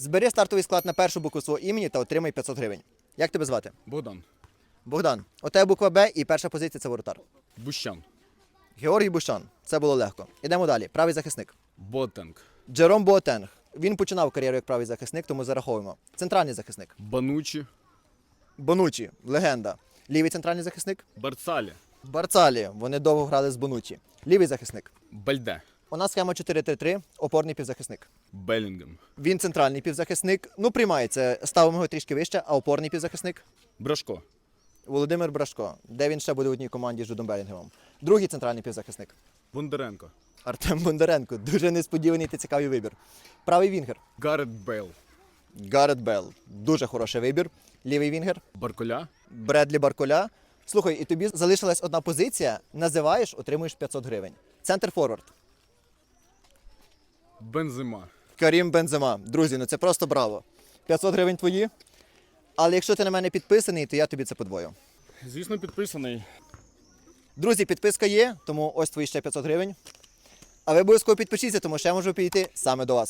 Збери стартовий склад на першу букву свого імені та отримай 500 гривень. Як тебе звати? Богдан. Богдан. У тебе буква Б і перша позиція це воротар. Бущан. Георгій Бущан. Це було легко. Ідемо далі. Правий захисник. Ботенг. Джером Боатенг. Він починав кар'єру як правий захисник, тому зараховуємо. Центральний захисник. Банучі. Бонучі. Легенда. Лівий центральний захисник. Барцалі. Барцалі. Вони довго грали з Бонучі. Лівий захисник. Бальде. У нас схема 4-3-3, опорний півзахисник. Белінгем. Він центральний півзахисник. Ну, приймається. Ставимо його трішки вище, а опорний півзахисник. Брашко. Володимир Брашко. Де він ще буде в одній команді з Жудом Белінгемом. Другий центральний півзахисник. Бондаренко. Артем Бондаренко. Дуже несподіваний та цікавий вибір. Правий вінгер. Гарет Бейл. Гарет Белл. Дуже хороший вибір. Лівий вінгер. Барколя. Бредлі Барколя. Слухай, і тобі залишилась одна позиція. Називаєш, отримуєш 500 гривень. Центр форвард. Бензима. Карім Бензима. Друзі, ну це просто браво. 500 гривень твої. Але якщо ти на мене підписаний, то я тобі це подвою. Звісно, підписаний. Друзі, підписка є, тому ось твої ще 500 гривень. А ви обов'язково підпишіться, тому що я можу підійти саме до вас.